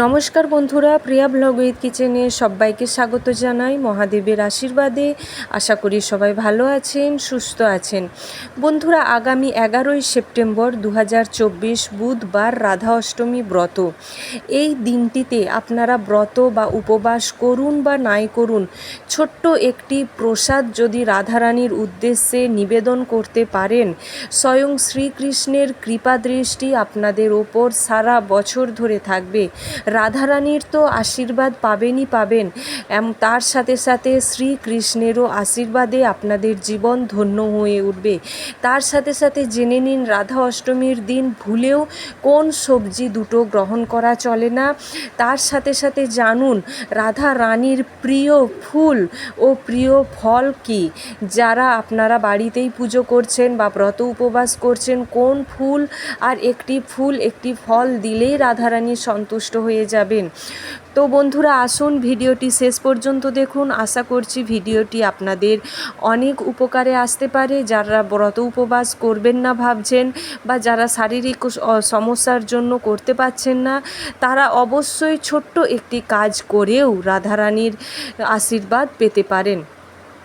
নমস্কার বন্ধুরা, প্রিয়া blog with কিচেনে সবাইকে স্বাগত জানাই মহাদেবের আশীর্বাদে। আশা করি সবাই ভালো আছেন, সুস্থ আছেন। বন্ধুরা, আগামী এগারোই সেপ্টেম্বর দু হাজার চব্বিশ বুধবার রাধা অষ্টমী ব্রত। এই দিনটিতে আপনারা ব্রত বা উপবাস করুন বা নাই করুন, ছোট্ট একটি প্রসাদ যদি রাধারানীর উদ্দেশ্যে নিবেদন করতে পারেন, স্বয়ং শ্রীকৃষ্ণের কৃপা দৃষ্টি আপনাদের ওপর সারা বছর ধরে থাকবে। রাধারানীর তো আশীর্বাদ পাবেনই পাবেন। তার সাথে সাথে শ্রীকৃষ্ণেরও আশীর্বাদে আপনাদের জীবন ধন্য হয়ে উঠবে। তার সাথে সাথে জেনে নিন, রাধা অষ্টমীর দিন ভুলেও কোন সবজি দুটো গ্রহণ করা চলে না। তার সাথে সাথে জানুন রাধা রানীর প্রিয় ফুল ও প্রিয় ফল কি? যারা আপনারা বাড়িতেই পুজো করছেন বা ব্রত উপবাস করছেন, কোন ফুল? আর একটি ফুল, একটি ফল দিলেই রাধারানী সন্তুষ্ট হয়ে যাবেন। তো বন্ধুরা, আসুন ভিডিওটি শেষ পর্যন্ত দেখুন। আশা করছি ভিডিওটি আপনাদের অনেক উপকারে আসতে পারে। যারা ব্রত উপবাস করবেন না ভাবছেন বা যারা শারীরিক সমস্যার জন্য করতে পারছেন না, তারা অবশ্যই ছোট্ট একটি কাজ করেও রাধারানীর আশীর্বাদ পেতে পারেন।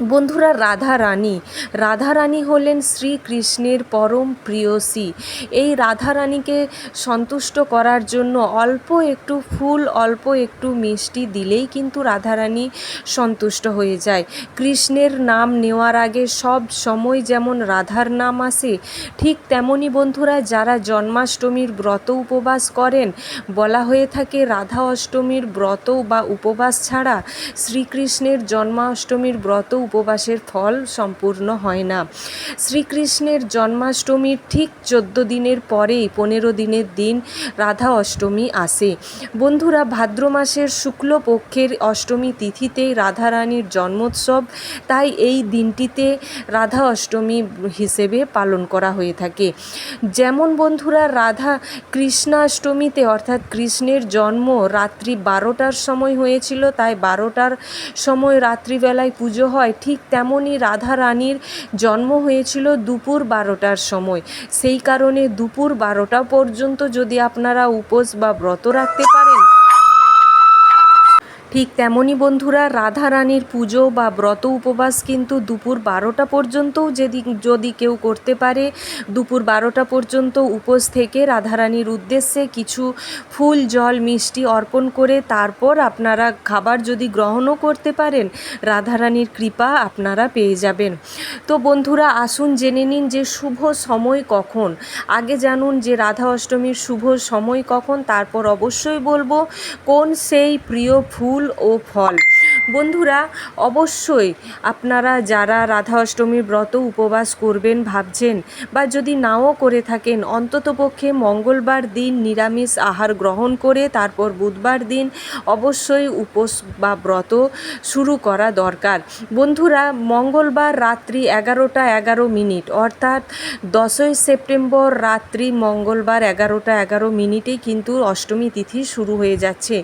বন্ধুরা, রাধা রানী। রাধা রানী হলেন শ্রীকৃষ্ণের পরম প্রিয়সী। এই রাধা রানীকে সন্তুষ্ট করার জন্য অল্প একটু ফুল, অল্প একটু মিষ্টি দিলেই কিন্তু রাধা রানী সন্তুষ্ট হয়ে যায়। কৃষ্ণের নাম নেওয়ার আগে সব সময় যেমন রাধার নাম আসে, ঠিক তেমনই বন্ধুরা, যারা জন্মাষ্টমীর ব্রত উপবাস করেন, বলা হয়ে থাকে রাধা অষ্টমীর ব্রত বা উপবাস ছাড়া শ্রীকৃষ্ণের জন্মাষ্টমীর ব্রত উপবাসের ফল সম্পূর্ণ হয় না। শ্রীকৃষ্ণের জন্মাষ্টমীর ঠিক চোদ্দ দিনের পরেই পনেরো দিনের দিন রাধা অষ্টমী আসে। বন্ধুরা, ভাদ্র মাসের শুক্লপক্ষের অষ্টমী তিথিতেই রাধারানীর জন্মোৎসব, তাই এই দিনটিতে রাধা অষ্টমী হিসেবে পালন করা হয়ে থাকে। যেমন বন্ধুরা, রাধা কৃষ্ণাষ্টমীতে অর্থাৎ কৃষ্ণের জন্ম রাত্রি বারোটার সময় হয়েছিল, তাই বারোটার সময় রাত্রিবেলায় পুজো হয়। ঠিক তেমনই রাধা রানীর জন্ম হয়েছিল দুপুর বারোটার সময়। সেই কারণে দুপুর বারোটা পর্যন্ত যদি আপনারা উপোস বা ব্রত রাখতে পারেন ঠিক তেমনই বন্ধুরা, রাধা রানীর পুজো বা ব্রত উপবাস কিন্তু দুপুর বারোটা পর্যন্তও যদি যদি কেউ করতে পারে, দুপুর বারোটা পর্যন্ত উপোস থেকে রাধারানীর উদ্দেশ্যে কিছু ফুল, জল, মিষ্টি অর্পণ করে তারপর আপনারা খাবার যদি গ্রহণও করতে পারেন রাধারানীর কৃপা আপনারা পেয়ে যাবেন। তো বন্ধুরা, আসুন জেনে নিন যে শুভ সময় কখন। আগে জানুন যে রাধা অষ্টমীর শুভ সময় কখন, তারপর অবশ্যই বলব, কোন সেই প্রিয় ফুল ও ফল। বন্ধুরা, অবশ্যই আপনারা যারা রাধা অষ্টমীর ব্রত উপবাস করবেন, ভাবছেন বা যদি নাও করে থাকেন অন্ততপক্ষে মঙ্গলবার দিন নিরামিষ আহার গ্রহণ করে, তারপর বুধবার দিন অবশ্যই উপোস বা ব্রত শুরু করা দরকার। বন্ধুরা, মঙ্গলবার রাত্রি এগারোটা এগারো মিনিট, অর্থাৎ দশই সেপ্টেম্বর রাত্রি মঙ্গলবার এগারোটা এগারো মিনিটেই কিন্তু অষ্টমী তিথি শুরু হয়ে যাচ্ছে।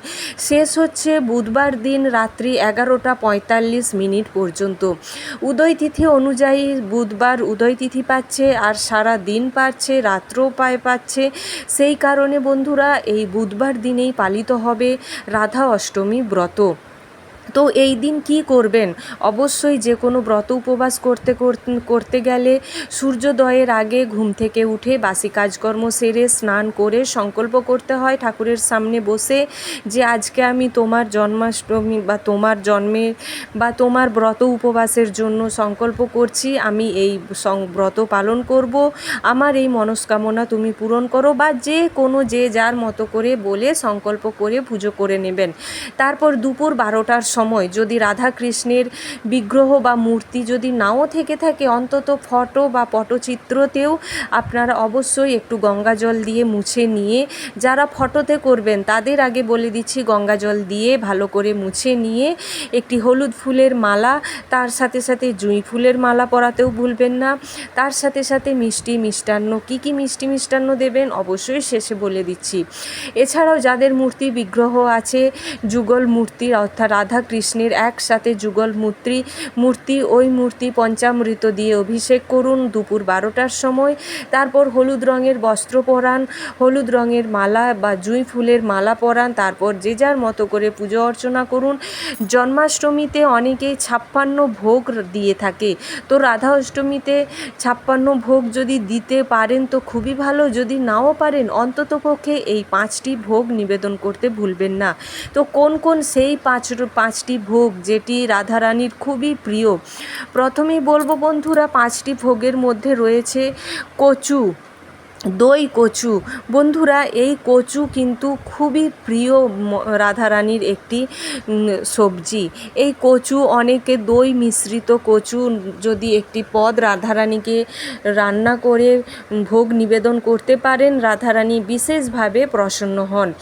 শেষ হচ্ছে বুধবার দিন রাত্রি এগারোটা পঁয়তাল্লিশ মিনিট পর্যন্ত। উদয় তিথি অনুযায়ী বুধবার উদয় তিথি পাচ্ছে আর সারা দিন পাচ্ছে, রাত্রও পায় পাচ্ছে। সেই কারণে বন্ধুরা, এই বুধবার দিনেই পালিত হবে রাধা অষ্টমী ব্রত। তো এই দিন কি করবেন? অবশ্যই যে কোনো ব্রত উপবাস করতে করতে গেলে সূর্যোদয়ের আগে ঘুম থেকে উঠে বাসি কাজকর্ম সেরে স্নান করে সংকল্প করতে হয় ঠাকুরের সামনে বসে যে আজকে আমি তোমার জন্মাষ্টমী বা তোমার জন্মের বা তোমার ব্রত উপবাসের জন্য সংকল্প করছি, আমি এই ব্রত পালন করব। আমার এই মনস্কামনা তুমি পূরণ করো বা যে কোনো যে যার মতো করে বলে সংকল্প করে পুজো করে নেবেন। তারপর দুপুর বারোটার সময় যদি রাধা কৃষ্ণের বিগ্রহ বা মূর্তি যদি নাও থেকে থাকে, অন্তত ফটো বা পটচিত্রতেও আপনারা অবশ্যই একটু গঙ্গা জল দিয়ে মুছে নিয়ে, যারা ফটোতে করবেন তাদের আগে বলে দিচ্ছি গঙ্গা জল দিয়ে ভালো করে মুছে নিয়ে, একটি হলুদ ফুলের মালা, তার সাথে সাথে জুঁই ফুলের মালা পরাতেও ভুলবেন না। তার সাথে সাথে মিষ্টি মিষ্টান্ন, কি কি মিষ্টি মিষ্টান্ন দেবেন অবশ্যই শেষে বলে দিচ্ছি। এছাড়াও যাদের মূর্তি বিগ্রহ আছে, যুগল মূর্তি অর্থাৎ রাধা কৃষ্ণের একসাথে যুগল মূর্তি মূর্তি মূর্তি, ওই মূর্তি পঞ্চামৃত দিয়ে অভিষেক করুন দুপুর বারোটার সময়। তারপর হলুদ রঙের বস্ত্র পরান, হলুদ রঙের মালা বা জুঁই ফুলের মালা পরান, তারপর যে যার মতো করে পুজো অর্চনা করুন। জন্মাষ্টমীতে অনেকেই ছাপ্পান্ন ভোগ দিয়ে থাকে। তো রাধা অষ্টমীতে ছাপ্পান্ন ভোগ যদি দিতে পারেন তো খুবই ভালো, যদি নাও পারেন অন্ততপক্ষে এই পাঁচটি ভোগ নিবেদন করতে ভুলবেন না। তো কোন কোন সেই পাঁচ, পাঁচটি ভোগ যেটি রাধারানীর খুবই প্রিয় প্রথমেই বলব বন্ধুরা পাঁচটি ভোগের মধ্যে রয়েছে কচু। দই, কচু। বন্ধুরা, এই কচু কিন্তু খুবই প্রিয় রাধারানীর একটি সবজি। এই কচু অনেকে দই মিশ্রিত কচু যদি একটি পদ রাধারানীকে রান্না করে ভোগ নিবেদন করতে পারেন, রাধারানী বিশেষভাবে প্রসন্ন হন।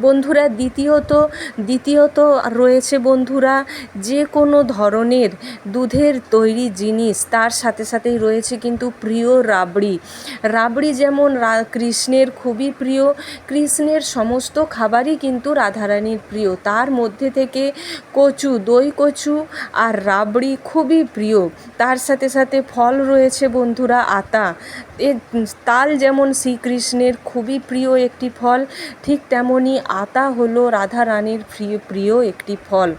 বন্ধুরা, দ্বিতীয়ত দ্বিতীয়ত রয়েছে বন্ধুরা, যে কোনো ধরনের দুধের তৈরি জিনিস তার সাথে সাথেই রয়েছে কিন্তু প্রিয় রাবড়ি। রাবড়ি যেমন কৃষ্ণের খুবই প্রিয়। কৃষ্ণের সমস্ত খাবারই কিন্তু রাধারানীর প্রিয়। তার মধ্যে থেকে কচু, দই কচু আর রাবড়ি খুবই প্রিয়। তার সাথে সাথে ফল রয়েছে বন্ধুরা, আতা। এ, তাল যেমন শ্রীকৃষ্ণের খুবই প্রিয় একটি ফল, ঠিক তেমনই আতা হলো রাধারানীর প্রিয় প্রিয় একটি ফল।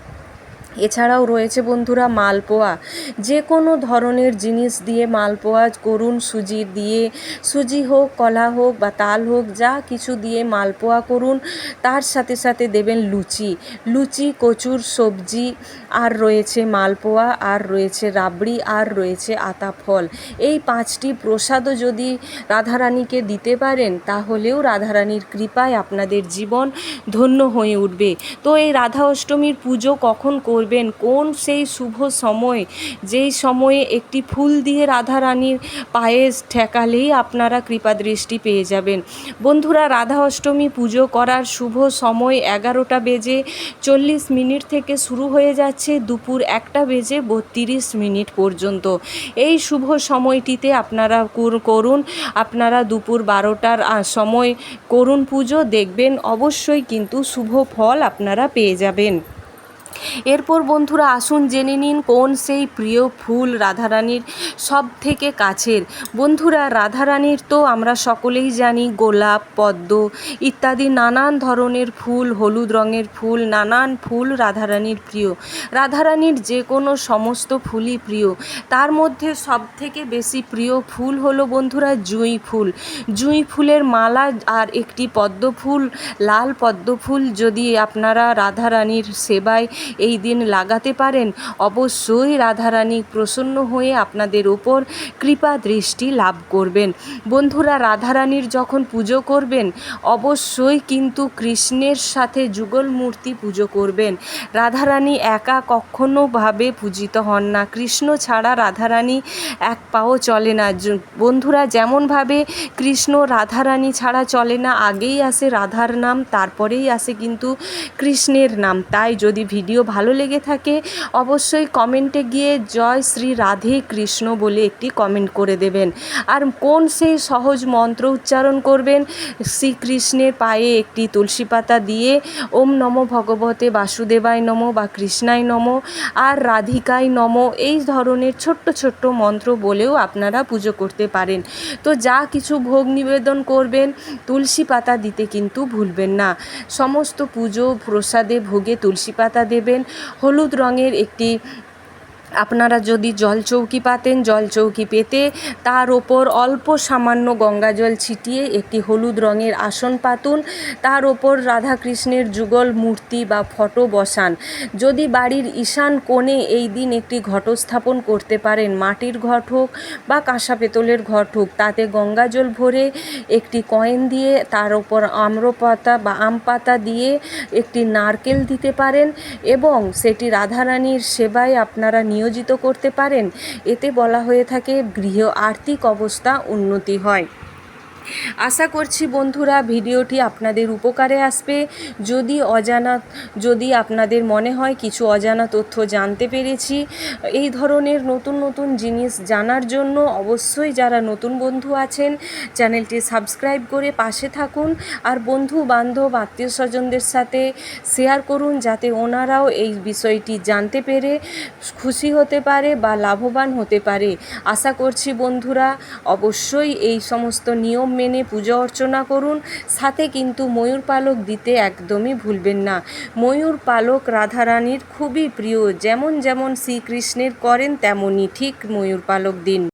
এছাড়াও রয়েছে বন্ধুরা মালপোয়া। যে কোনো ধরনের জিনিস দিয়ে মালপোয়া করুন সুজি দিয়ে, সুজি হোক, কলা হোক বা তাল হোক, যা কিছু দিয়ে মালপোয়া করুন, তার সাথে সাথে দেবেন লুচি। লুচি, কচুর সবজি, আর রয়েছে মালপোয়া, আর রয়েছে রাবড়ি, আর রয়েছে আতা ফল এই পাঁচটি প্রসাদও যদি রাধারানীকে দিতে পারেন, তাহলেও রাধারানীর কৃপায় আপনাদের জীবন ধন্য হয়ে উঠবে। তো এই রাধা অষ্টমীর পুজো কখন করবেন কোন সেই শুভ সময়? যেই সময়ে একটি ফুল দিয়ে রাধারানীর পায়ে ঠেকালেই আপনারা কৃপা দৃষ্টি পেয়ে যাবেন। বন্ধুরা, রাধা অষ্টমী পুজো করার শুভ সময় এগারোটা বেজে চল্লিশ মিনিট থেকে শুরু হয়ে যাচ্ছে, দুপুর একটা বেজে বত্রিশ মিনিট পর্যন্ত। এই শুভ সময়টিতে আপনারা কুর- করুন, আপনারা দুপুর বারোটার সময় করুন পুজো, দেখবেন অবশ্যই কিন্তু শুভ ফল আপনারা পেয়ে যাবেন। এরপর বন্ধুরা আসুন জেনে নিন কোন সেই প্রিয় ফুল রাধারানীর সব থেকে কাছের। বন্ধুরা, রাধারানীর তো আমরা সকলেই জানি, গোলাপ, পদ্ম ইত্যাদি নানান ধরনের ফুল, হলুদ রঙের ফুল, নানান ফুল রাধারানীর প্রিয়। রাধারানীর যে কোনো সমস্ত ফুলই প্রিয়। তার মধ্যে সব থেকে বেশি প্রিয় ফুল হলো বন্ধুরা জুঁই ফুল। জুঁই ফুলের মালা আর একটি পদ্ম ফুল, লাল পদ্ম ফুল যদি আপনারা রাধারানীর সেবায় এই দিন লাগাতে পারেন। অবশ্যই রাধারানী প্রসন্ন হয়ে আপনাদের ওপর কৃপা দৃষ্টি লাভ করবেন। বন্ধুরা, রাধারানীর যখন পুজো করবেন, অবশ্যই কিন্তু কৃষ্ণের সাথে যুগল মূর্তি পুজো করবেন। রাধারানী একা কখনো ভাবে পূজিত হন না। কৃষ্ণ ছাড়া রাধারানী এক পাও চলে না। বন্ধুরা যেমনভাবে কৃষ্ণ রাধারানী ছাড়া চলে না, আগেই আসে রাধার নাম, তারপরেই আসে কিন্তু কৃষ্ণের নাম। তাই যদি ভিডিও ভালো লেগে থাকে, অবশ্যই কমেন্টে গিয়ে জয় শ্রী রাধে কৃষ্ণ বলে একটি কমেন্ট করে দেবেন। আর কোন সেই সহজ মন্ত্র উচ্চারণ করবেন? শ্রীকৃষ্ণের পায়ে একটি তুলসী পাতা দিয়ে ওম নমো ভগবতে বাসুদেবায় নম বা কৃষ্ণায় নম আর রাধিকায় নম, এই ধরনের ছোট্ট ছোট্ট মন্ত্র বলেও আপনারা পুজো করতে পারেন। তো যা কিছু ভোগ নিবেদন করবেন, তুলসী পাতা দিতে কিন্তু ভুলবেন না। সমস্ত পুজো প্রসাদে ভোগে তুলসী পাতা দেবেন। হলুদ রঙের একটি আপনারা যদি জল চৌকি পাতেন, জল চৌকি পেতে তার ওপর অল্প সামান্য গঙ্গা জল ছিটিয়ে একটি হলুদ রঙের আসন পাতুন, তার ওপর রাধাকৃষ্ণের যুগল মূর্তি বা ফটো বসান। যদি বাড়ির ঈশান কোণে এই দিন একটি ঘট স্থাপন করতে পারেন, মাটির ঘট হোক বা কাঁসা পেতলের ঘট হোক, তাতে গঙ্গা জল ভরে একটি কয়েন দিয়ে তার ওপর আম্রপাতা বা আম পাতা দিয়ে একটি নারকেল দিতে পারেন এবং সেটি রাধারানীর সেবায় আপনারা নিয়োজিত করতে পারেন। এতে বলা হয়ে থাকে গৃহ আর্থিক অবস্থা উন্নতি হয়। আশা করছি বন্ধুরা ভিডিওটি আপনাদের উপকারে আসবে। যদি অজানা, যদি আপনাদের মনে হয় কিছু অজানা তথ্য জানতে পেরেছি, এই ধরনের নতুন নতুন জিনিস জানার জন্য অবশ্যই যারা নতুন বন্ধু আছেন, চ্যানেলটি সাবস্ক্রাইব করে পাশে থাকুন আর বন্ধু, বান্ধব, আত্মীয় স্বজনদের সাথে শেয়ার করুন যাতে ওনারাও এই বিষয়টি জানতে পেরে খুশি হতে পারে বা লাভবান হতে পারে। আশা করছি বন্ধুরা, অবশ্যই এই সমস্ত নিয়ম মেনে পুজো অর্চনা করুন। সাথে কিন্তু ময়ূর পালক দিতে একদমই ভুলবেন না। ময়ূর পালক রাধারানীর খুবই প্রিয়। যেমন যেমন শ্রীকৃষ্ণের করেন, তেমনই ঠিক ময়ূর পালক দিন।